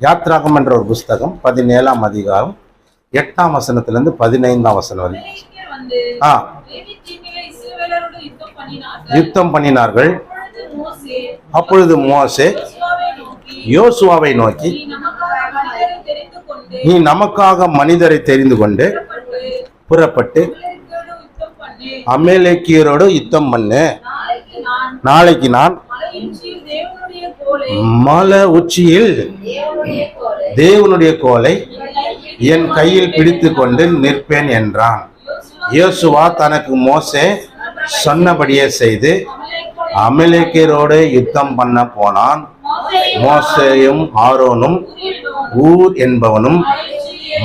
யாத்ராகம் என்ற ஒரு புஸ்தகம் பதினேழாம் அதிகாரம் எட்டாம் வசனத்திலிருந்து பதினைந்தாம் வசனம் வரை. ஆ. யுத்தம் பண்ணினார்கள். அப்பொழுது மோசே யோசுவாவை நோக்கி, நீ நமக்காக மனிதரை தெரிந்து கொண்டு புறப்பட்டு அமேலேக்கியரோடு யுத்தம் பண்ணு. நாளைக்கு நான் மலை உச்சியில் தேவனுடைய கோலை. என் கையில் பிடித்து கொண்டு நிற்பேன் என்றான். யோசுவா தனக்கு மோசே சொன்னபடியே செய்து அமலேக்கியரோடு யுத்தம் பண்ண போனான். மோசேயும் ஆரோனும் ஊர் என்பவனும்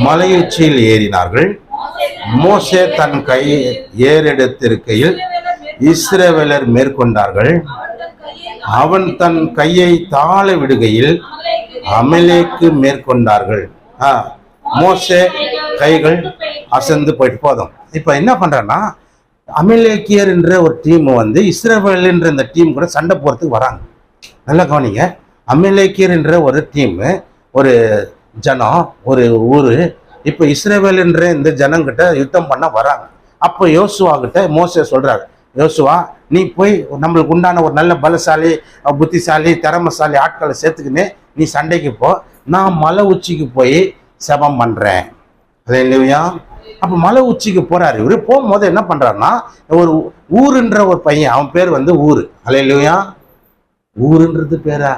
மலையுச்சியில் ஏறினார்கள். மோசே தன் கை ஏறெடுத்திருக்கையில் இஸ்ரவேலர் மேற்கொண்டார்கள். அவன் தன் கையை தாழ விடுகையில் அமலேக்கு மேற்கொண்டார்கள். ஆ, மோசே கைகள் அசந்து போயிட்டு போதும். இப்போ என்ன பண்றேன்னா அமிலேக்கியர் என்ற ஒரு டீம் வந்து இஸ்ரேல் என்ற இந்த டீம் கூட சண்டை போறதுக்கு வராங்க. நல்லா கவனிங்க. அமிலேக்கியர் என்ற ஒரு டீம் ஒரு ஜனம் ஒரு ஊர் இப்போ இஸ்ரேல் என்ற இந்த ஜனங்கிட்ட யுத்தம் பண்ண வராங்க. அப்போ யோசுவா கிட்ட மோச சொல்றாரு யோசுவா நீ போய் நம்மளுக்கு உண்டான ஒரு நல்ல பலசாலி புத்திசாலி திறமசாலி ஆட்களை சேர்த்துக்கின்னு நீ சண்டைக்கு போ. நான் மலை உச்சிக்கு போய் செபம் பண்ணுறேன் அது இல்லையா அப்போ மலை உச்சிக்கு போகிறார் இவரு. போகும்போது என்ன பண்ணுறாருன்னா ஒரு ஊருன்ற ஒரு பையன் அவன் பேர் வந்து ஊர். அலை இல்லையா ஊருன்றது பேரா?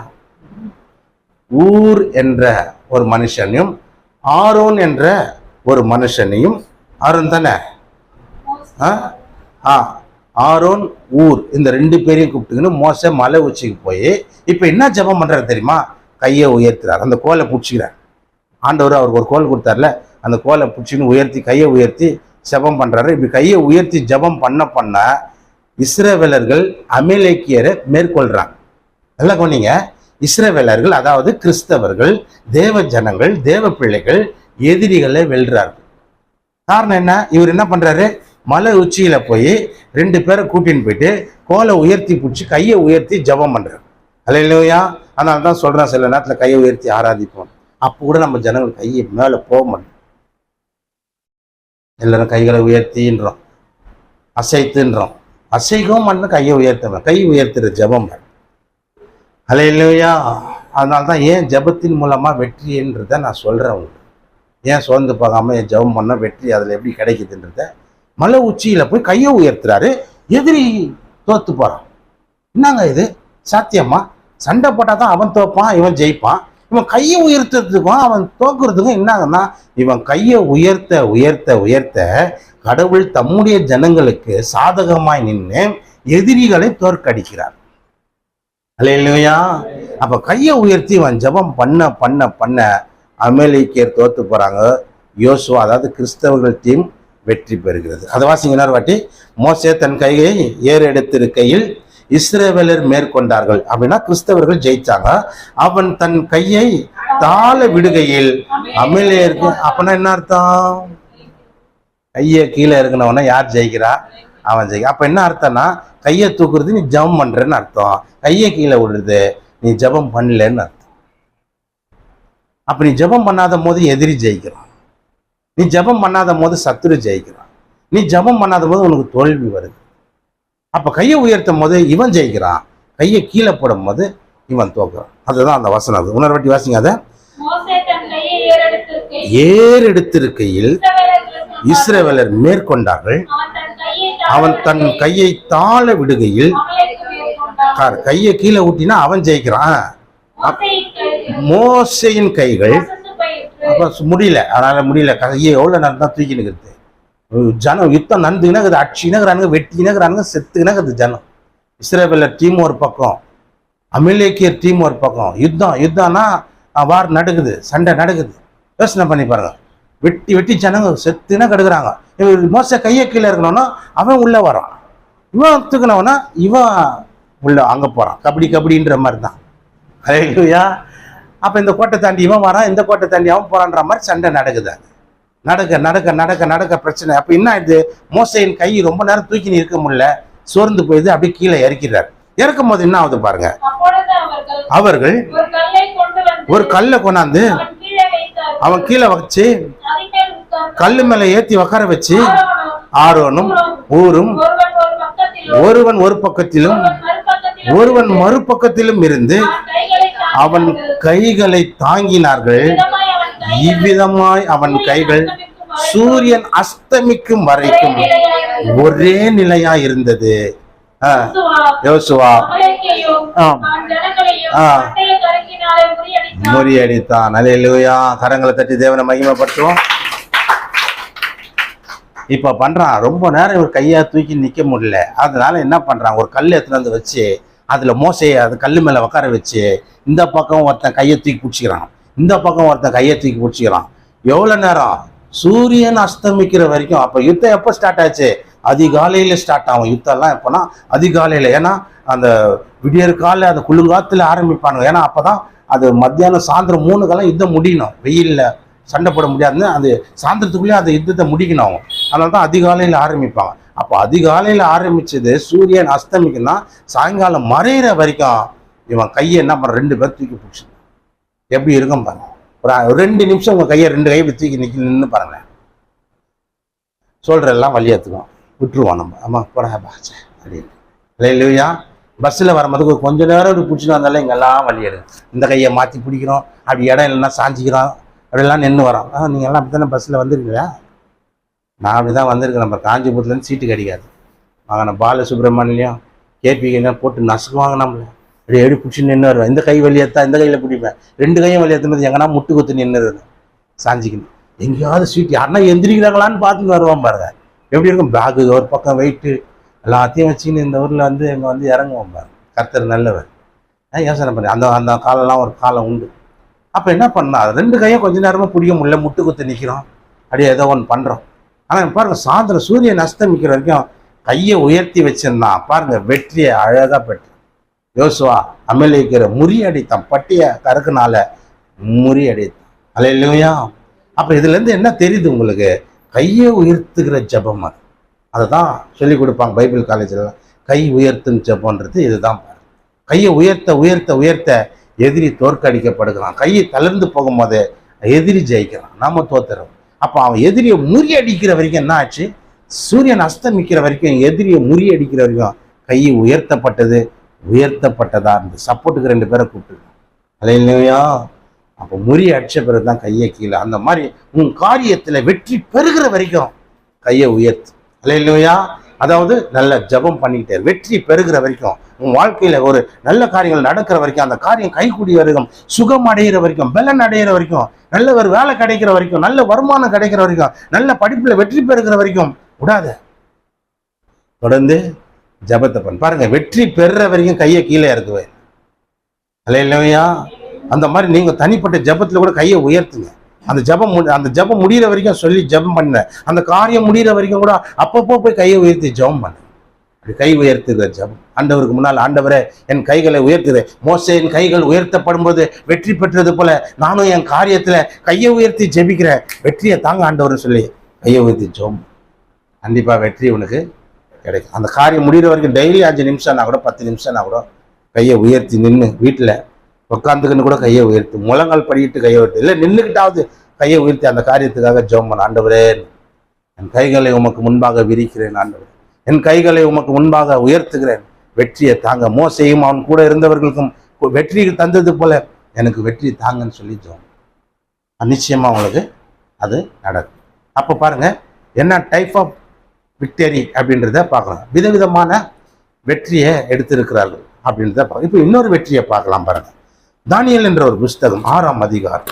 ஊர் என்ற ஒரு மனுஷனையும் ஆரோன் என்ற ஒரு மனுஷனையும் ஆரோன் தானே? ஆ? ஆ. ஆரோன் ஊர் இந்த ரெண்டு பேரையும் கூப்பிட்டுக்கின்னு மோச மலை உச்சிக்கு போய் இப்போ என்ன ஜெபம் பண்ணுறாரு தெரியுமா? கையை உயர்த்துறார். அந்த கோலை பிடிச்சிக்கிறார். ஆண்டவர் அவருக்கு ஒரு கோல் கொடுத்தார்ல அந்த கோலை பிடிச்சின்னு உயர்த்தி கையை உயர்த்தி ஜெபம் பண்ணுறாரு இப்படி கையை உயர்த்தி ஜெபம் பண்ண பண்ண இஸ்ரவேலர்கள் அமேலேக்கியரை மேற்கொள்கிறாங்க நல்லா கொண்டீங்க இஸ்ரவேலர்கள் அதாவது கிறிஸ்தவர்கள் தேவ ஜனங்கள் தேவ பிள்ளைகள் எதிரிகளை வெல்றார்கள். காரணம் என்ன? இவர் என்ன பண்ணுறாரு மலை உச்சியில் போய் ரெண்டு பேரை கூட்டின்னு போயிட்டு கோலை உயர்த்தி பிடிச்சி கையை உயர்த்தி ஜெபம் பண்றாரு. அல்ல இல்லையா அதனால தான் சொல்கிறேன் சில நேரத்தில் கையை உயர்த்தி ஆராதிப்போம். அப்போ கூட நம்ம ஜனங்கள் கையை மேலே போக மாட்டோம். எல்லாரும் கைகளை உயர்த்தின்றோம். அசைத்துன்றோம். அசைக்கவும் பண்ண கையை உயர்த்தணும் கை உயர்த்துற ஜெபம் அல்ல இல்லையா அதனால தான் ஏன் ஜெபத்தின் மூலமாக வெற்றின்றதை நான் சொல்கிறேன் உங்களுக்கு. ஏன் சோர்ந்து பார்க்காம என் ஜெபம் பண்ண வெற்றி அதில் எப்படி கிடைக்குதுன்றத மலை உச்சியில போய் கையை உயர்த்துறாரு. எதிரி தோத்து போறான். என்னங்க இது? சாத்தியமா? சண்டை போட்டால் தான் அவன் தோப்பான் இவன் ஜெயிப்பான். இவன் கையை உயர்த்துறதுக்கும் அவன் தோக்குறதுக்கும் என்னங்கன்னா இவன் கையை உயர்த்த உயர்த்த உயர்த்த கடவுள் தம்முடைய ஜனங்களுக்கு சாதகமாய் நின்று எதிரிகளை தோற்கடிக்கிறார். இல்லையா அப்ப கையை உயர்த்தி இவன் ஜெபம் பண்ண பண்ண பண்ண அமெரிக்கர் தோத்து போறாங்க. யோசுவா அதாவது கிறிஸ்தவர்கள் டீம் வெற்றி பெறுகிறது. அதை வாசிங்க வாட்டி. மோசே தன் கையை ஏறெடுத்திருக்கையில் இஸ்ரேவலர் மேற்கொண்டார்கள். அப்படின்னா கிறிஸ்தவர்கள் ஜெயிச்சாங்க. அவன் தன் கையை தாழ விடுகையில் அமலேயருக்கு அப்பனா என்ன அர்த்தம்? கையை கீழே இருக்கணவனா யார் ஜெயிக்கிறா? அவன் ஜெயிக்க. அப்ப என்ன அர்த்தம்னா கையை தூக்குறது நீ ஜபம் பண்றேன்னு அர்த்தம். கையை கீழே விடுறது நீ ஜெபம் பண்ணலன்னு அர்த்தம். அப்ப நீ ஜெபம் பண்ணாத போது எதிரி ஜெயிக்கிறான் நீ ஜெபம் பண்ணாத போது சத்துரு ஜெயிக்கிறான். நீ ஜெபம் பண்ணாத போது உனக்கு தோல்வி வருது. அப்ப கையை உயர்த்தும் போது இவன் ஜெயிக்கிறான். கையை கீழே போடும் போது இவன் தோக்குறான். அதுதான் அந்த வசனம். அது உணர்வு வாட்டி வாசிங்க அதை. ஏறெடுத்திருக்கையில் இஸ்ரவேலர் மேற்கொண்டார்கள். அவன் தன் கையை தாழ விடுகையில் கையை கீழே ஊட்டினா அவன் ஜெயிக்கிறான். மோசேயின் கைகள். அப்போ முடியல. அதனால முடியல. கையை எவ்வளோ நேரம் தான் தூக்கி நிற்கிறது ஜனம் யுத்தம் நந்துக்கினாக்குது அடிச்சுக்கினாக்குறானுங்க வெட்டிக்கினாக்குறானுங்க செத்துக்கினாக்குது ஜனம். இஸ்ரேவேலர் டீம் ஒரு பக்கம். அமிலேக்கிய டீம் ஒரு பக்கம். யுத்தம் யுத்தம்னா வார் நடக்குது. சண்டை நடக்குது. யோசனை பண்ணி பாருங்க. வெட்டி வெட்டி ஜனங்க செத்துனா கெடுக்குறாங்க. இவன் மோச கையை கீழே இருக்கணும்னா அவன் உள்ளே வரான். இவன் தூக்கினவனா இவன் உள்ள அங்கே போறான். கபடி கபடின்ற மாதிரி தான். ஐயா அப்ப இந்த கோட்டை தாண்டி இவன் வரான் இந்த கோட்டை தாண்டி அவன் போறான்ற மாதிரி சண்டை நடக்குது. நடக்க நடக்க நடக்க நடக்க பிரச்சனை. அப்ப என்ன ஆயிடுது? மோசையின் கை ரொம்ப நேரம் தூக்கி இருக்க முடியல. சோர்ந்து போயிது அப்படியே கீழே இறக்கிறார் இறக்கும் போது என்ன ஆகுது பாருங்க. அவர்கள் ஒரு கல்லை கொண்டாந்து அவன் கீழே வச்சு கல்லு மேல ஏத்தி உட்கார வச்சு ஆரோனும் ஊரும் ஒருவன் ஒரு பக்கத்திலும் ஒருவன் ஒரு பக்கத்திலும் ஒருவன் ஒருவன் மறுபக்கத்திலும் மறுபக்கத்திலும் இருந்து அவன் கைகளை தாங்கினார்கள். இவ்விதமாய் அவன் கைகள் சூரியன் அஸ்தமிக்கும் வரைக்கும் ஒரே நிலையா இருந்தது ஆ, யோசுவா. முறியடித்தான். அலே லூயா கரங்களை தட்டி தேவனை மகிமைப்படுத்துவோம். இப்ப பண்றான். ரொம்ப நேரம் இவர் கையா தூக்கி நிக்க முடியல. அதனால என்ன பண்றான்? ஒரு கல் எடுத்துட்டு வந்து வச்சு அதில் மோசையை அது கல்லு மேலே உட்கார வச்சு இந்த பக்கம் ஒருத்தன் கையை தூக்கி பிடிச்சிக்கிறான். இந்த பக்கம் ஒருத்தன் கையை தூக்கி பிடிச்சிக்கிறான். எவ்வளோ நேரம்? சூரியன் அஸ்தமிக்கிற வரைக்கும் அப்போ யுத்தம் எப்போ ஸ்டார்ட் ஆச்சு? அதிகாலையில் ஸ்டார்ட் ஆகும். யுத்தம்லாம் எப்போனா அதிகாலையில். ஏன்னா அந்த விடியற் காலைல அந்த குளுங்காத்தில் ஆரம்பிப்பானுங்க. ஏன்னா அப்பதான் அது மத்தியானம் சாயந்தரம் மூணுக்கெல்லாம் யுத்தம் முடியணும். வெயிலில் சண்டை போட முடியாதுன்னு அந்த சாயந்தரத்துக்குள்ளேயே அந்த யுத்தத்தை முடிக்கணும். அதனால தான் அதிகாலையில் ஆரம்பிப்பாங்க. அப்போ அதிகாலையில் ஆரம்பிச்சது சூரியன் அஸ்தமிக்குன்னா சாயங்காலம் மறையிற வரைக்கும் இவன் கையை என்ன பண்ண ரெண்டு பேர் தூக்கி பிடிச்சி எப்படி இருக்கும் பாருங்க. ஒரு ரெண்டு நிமிஷம் உங்க கையை ரெண்டு கையை தூக்கி நிற்க நின்று பாருங்க சொல்ற எல்லாம் வழியாத்துக்கும் விட்டுருவோம் நம்ம. ஆமாம் போடா பாச்சே அப்படின்னு இல்லையா பஸ்ஸில் வரும்போது கொஞ்ச நேரம் இப்படி பிடிச்சிட்டு வந்தாலும் இங்கெல்லாம் வழியாடு இந்த கையை மாற்றி பிடிக்கிறோம். அப்படி இடம் இல்லைன்னா சாஞ்சிக்கிறோம். அப்படிலாம் நின்று வரோம். நீங்கள் எல்லாம் அப்படி தானே பஸ்ஸில் வந்துருக்கீங்களா நான் அப்படி தான் வந்திருக்கேன் நம்ம காஞ்சிபுரத்துலேருந்து சீட்டு கிடைக்காது. வாங்க பாலசுப்ரமணியம் கேபிகெல்லாம் போட்டு நசுக்குவாங்க நம்மள அப்படி எப்படி பிடிச்சி நின்று வருவேன் இந்த கை வழியத்தா இந்த கையில் பிடிப்பேன். ரெண்டு கையும் வழியாத்தும்போது எங்கன்னா முட்டு குத்து நின்று சாஞ்சிக்கணும் எங்கேயாவது சீட் யாருன்னா எந்திரிக்கிறாங்களான்னு பார்த்துன்னு வருவான் பாருங்க. எப்படி இருக்கும்? பேகு ஒரு பக்கம் வெயிட்டு எல்லாத்தையும் வச்சுக்கின்னு இந்த ஊரில் வந்து எங்கே வந்து இறங்குவோம் பாருங்க. கர்த்தர் நல்லவர். நான் யோசனை பண்ணி அந்த அந்த காலம்லாம் ஒரு காலம் உண்டு. அப்போ என்ன பண்ணா ரெண்டு கையும் கொஞ்ச நேரமாக பிடிக்க முடியல. முட்டு குத்து நிற்கிறோம் அப்படியே ஏதோ ஒன்று பண்ணுறோம் ஆனால் பாருங்கள் சாயந்தரம் சூரியன் அஸ்தமிக்கிற வரைக்கும் கையை உயர்த்தி வச்சிருந்தான். பாருங்க வெற்றியை அழகாக பெற்று யோசுவா அமலிக்கிற முறியடித்தான். பட்டிய கறக்குனால முறியடித்தான். அலையிலையா. அப்போ இதுலேருந்து என்ன தெரியுது உங்களுக்கு? கையை உயர்த்துகிற ஜெபம் அது. அதை தான் சொல்லிக் கொடுப்பாங்க பைபிள் காலேஜில் கை உயர்த்தும் ஜெபம்ன்றது இதுதான் கையை உயர்த்த உயர்த்த உயர்த்த எதிரி தோற்கடிக்கப்படுகிறான். கையை தளர்ந்து போகும்போது எதிரி ஜெயிக்கிறான். நாம தோத்துறோம். அப்போ அவன் எதிரியை முறியடிக்கிற வரைக்கும் என்ன ஆச்சு? சூரியன் அஸ்தமிக்கிற வரைக்கும் எதிரியை முறியடிக்கிற வரைக்கும் கை உயர்த்தப்பட்டது. உயர்த்தப்பட்டதா? இருந்து சப்போர்ட்டுக்கு ரெண்டு பேரை கூப்பிட்டு இல்லையா அப்போ முறி அடிச்ச பிறகு தான் கையை கீழே அந்த மாதிரி உன் காரியத்தில் வெற்றி பெறுகிற வரைக்கும் கையை உயர்த்து. அலையிலையா. அதாவது நல்ல ஜெபம் பண்ணிக்கிட்டே வெற்றி பெறுகிற வரைக்கும் உன் வாழ்க்கையில ஒரு நல்ல காரியங்கள் நடக்கிற வரைக்கும் அந்த காரியம் கைகூடிய வரைக்கும் சுகம் அடைகிற வரைக்கும் பலன் அடைகிற வரைக்கும் நல்ல ஒரு வேலை கிடைக்கிற வரைக்கும் நல்ல வருமானம் கிடைக்கிற வரைக்கும் நல்ல படிப்புல வெற்றி பெறுகிற வரைக்கும் விடாத. தொடர்ந்து ஜெபத்தை பண்ண. பாருங்க வெற்றி பெறுற வரைக்கும் கையை கீழே இறக்குவேன். இல்லையா அந்த மாதிரி நீங்க தனிப்பட்ட ஜபத்துல கூட கையை உயர்த்துங்க. அந்த ஜெபம் அந்த ஜெபம் முடிகிற வரைக்கும் சொல்லி ஜெபம் பண்ண. அந்த காரியம் முடியிற வரைக்கும் கூட அப்பப்போ போய் கையை உயர்த்தி ஜெபம் பண்ண. அப்படி கை உயர்த்துகிற ஜெபம். ஆண்டவருக்கு முன்னால் ஆண்டவரே என் கைகளை உயர்த்துகிறேன் என் கைகள் உயர்த்தப்படும் போது வெற்றி பெற்றது போல நானும் என் காரியத்தில் கையை உயர்த்தி ஜெபிக்கிறேன். வெற்றியை தாங்க ஆண்டவர்னு சொல்லி கையை உயர்த்தி ஜெபம் கண்டிப்பாக வெற்றி உனக்கு கிடைக்கும். அந்த காரியம் முடிகிற வரைக்கும் டெய்லி அஞ்சு நிமிஷம்னா கூட பத்து நிமிஷம்னா கூட கையை உயர்த்தி நின்று வீட்டில் உட்காந்துக்கின்னு கூட கையை உயர்த்து முழங்கால் படிக்கிட்டு கையை உயர்த்து. இல்லை நின்றுக்கிட்டாவது கையை உயர்த்தி அந்த காரியத்துக்காக ஜெபம் பண்ண. ஆண்டவரே என் கைகளை உமக்கு முன்பாக விரிக்கிறேன் ஆண்டவர். என் கைகளை உமக்கு முன்பாக உயர்த்துகிறேன். வெற்றியை தாங்க. மோசையும் அவன் கூட இருந்தவர்களுக்கும் வெற்றி தந்தது போல எனக்கு வெற்றி தாங்கன்னு சொல்லி ஜோம் நிச்சயமாக அவங்களுக்கு அது நடக்கும். அப்போ பாருங்கள் என்ன டைப் ஆஃப் விக்டரி அப்படின்றத பார்க்கலாம். விதவிதமான வெற்றியை எடுத்திருக்கிறார்கள் அப்படின்றத பார்க்கலாம். இப்போ இன்னொரு வெற்றியை பார்க்கலாம் பாருங்கள் தானியல் என்ற ஒரு புஸ்தகம் ஆறாம் அதிகாரம்.